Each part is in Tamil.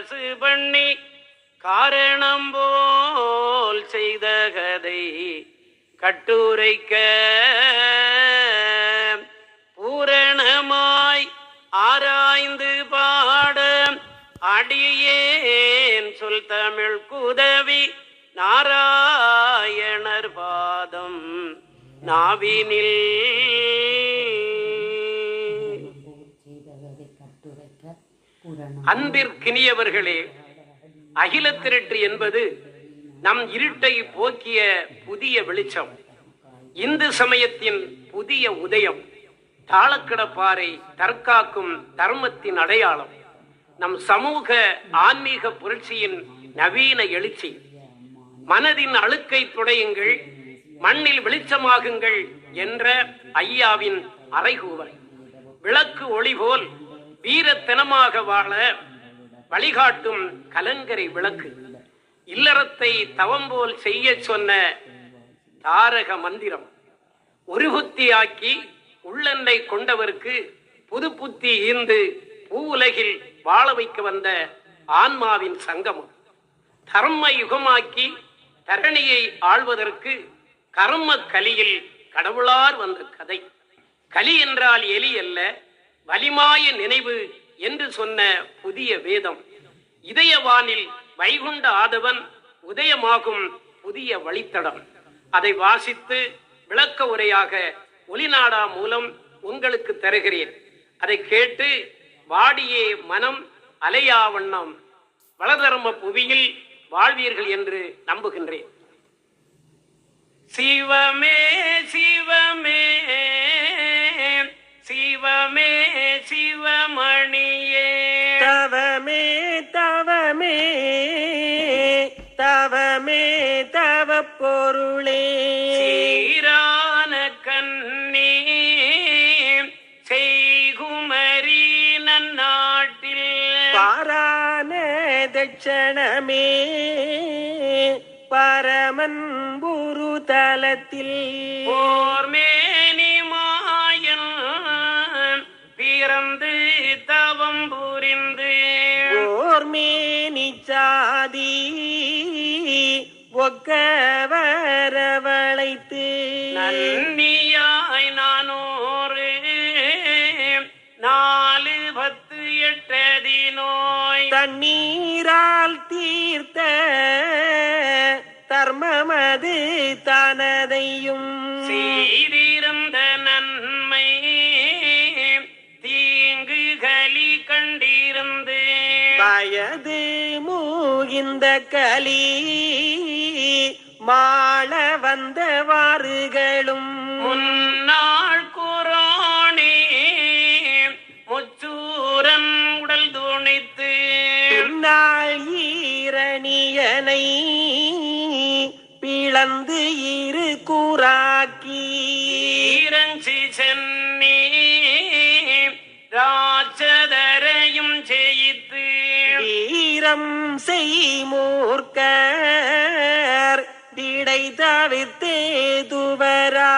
அரசு பண்ணி காரணம் போல் செய்த கதை கட்டுரைக்க பூரணமாய் ஆராய்ந்து பாட அடியேன் சொல் தமிழ் குதவி நாராயணர் பாதம் நாவினில். கட்டுரைக்க அன்பிற்கினியவர்களே திருட்டு என்பது நம் இருட்டை போக்கிய புதிய வெளிச்சம். இந்து சமயத்தின் புதிய உதயம் தாளக்கிடப்பாறை தற்காக்கும் தர்மத்தின் அடையாளம் நம் சமூக ஆன்மீக புரட்சியின் நவீன எழுச்சி. மனதின் அழுக்கை துடையுங்கள் மண்ணில் வெளிச்சமாகுங்கள் என்ற ஐயாவின் அறைகூவல். விளக்கு ஒளி போல் வீரத்தனமாக வாழ வழிகாட்டும் கலங்கரை விளக்கு. இல்லறத்தை தவம் போல் செய்ய சொன்ன தாரக மந்திரம். ஒரு புத்தியாக்கி உள்ளெண்ணை கொண்டவருக்கு புது புத்தி ஈந்து உலகில் வாழ வைக்க வந்த ஆன்மாவின் சங்கமம். தர்ம யுகமாக்கி தரணியை ஆள்வதற்கு கர்ம கலியில் கடவுளார் வந்த கதை. கலி என்றால் எலி அல்ல வலிமாய நினைவு என்று சொன்ன புதிய வேதம். இதயவானில் வைகுண்ட ஆதவன் உதயமாகும் புதிய வழித்தடம். அதை வாசித்து விளக்க உரையாக ஒளிநாடா மூலம் உங்களுக்கு தருகிறேன். அதை கேட்டு வாடியே மனம் அலையா வண்ணம் வளதர்ம புவியில் வாழ்வீர்கள் என்று நம்புகின்றேன். சிவமே சிவமே சிவமே. தவமே தவமே தவமே தவ பொருளே சீரான கண்ணே செய்குமரி நன்னாட்டில். பாரான தட்சணமே பரமன் குரு தலத்தில் போர்மேனி ஓர்மேனி சாதி ஒக்க வரவழைத்து நன்னியாய் நானூறு நாலு பத்து எட்டதி நோய். தண்ணீரால் தீர்த்த தர்மமது தனதையும். செய்திருந்த மூகிந்த கலி மாள வந்தவாறுகளும் முன்னாள் குரானே முச்சூரன் உடல் துணித்து. பின்னால் ஈரணியனை பிளந்து இரு கூறாக்கி. ஈரஞ்சி வீரம் செய்மூர்க்கர் திடை தவிர்த்தே துவரா.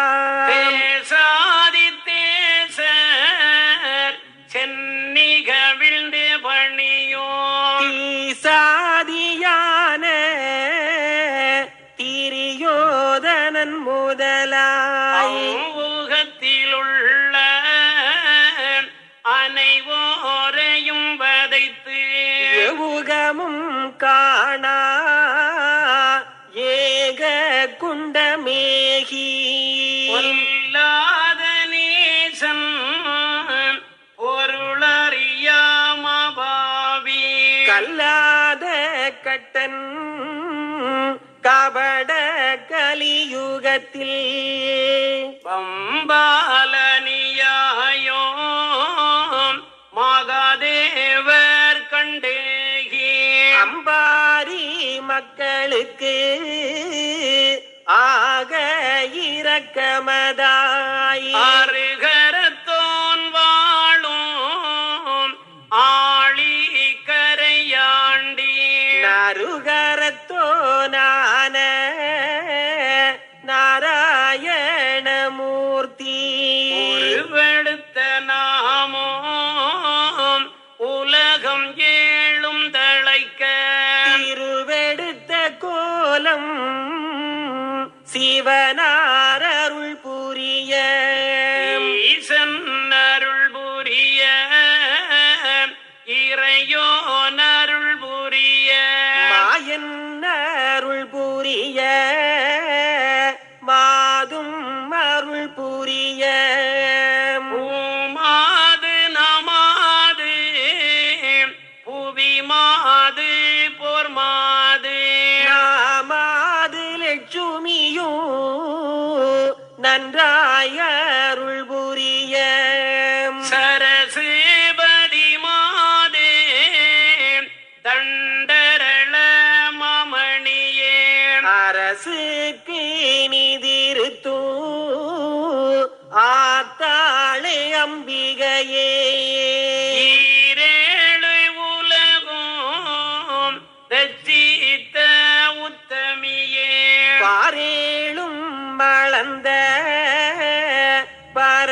காணா. ஏக குண்டமேகி. பொல்லாத நேசன் பொருளறியாமபாவி கல்லாத கட்டன் கபட கலியுகத்தில். பம்பாலனியாயோ மக்களுக்கு ஆக இரக்கமதாய். அருகரத்தோன் வாழும் ஆளி கரையாண்டி நருகரத்தோனான நாராயணமூர்த்தி. சிவனாரருள் புரிய. ஈசன் அருள் புரிய. இறையோன் அருள் புரிய. மாயன் அருள் புரிய. மாதும் அருள் புரிய. நன்றாய் அருள் புரிய சரசுபதி மாது தண்டரள மமணியே அரசுக்கு நிதிருத்தூ ஆத்தாளே அம்பிகையே.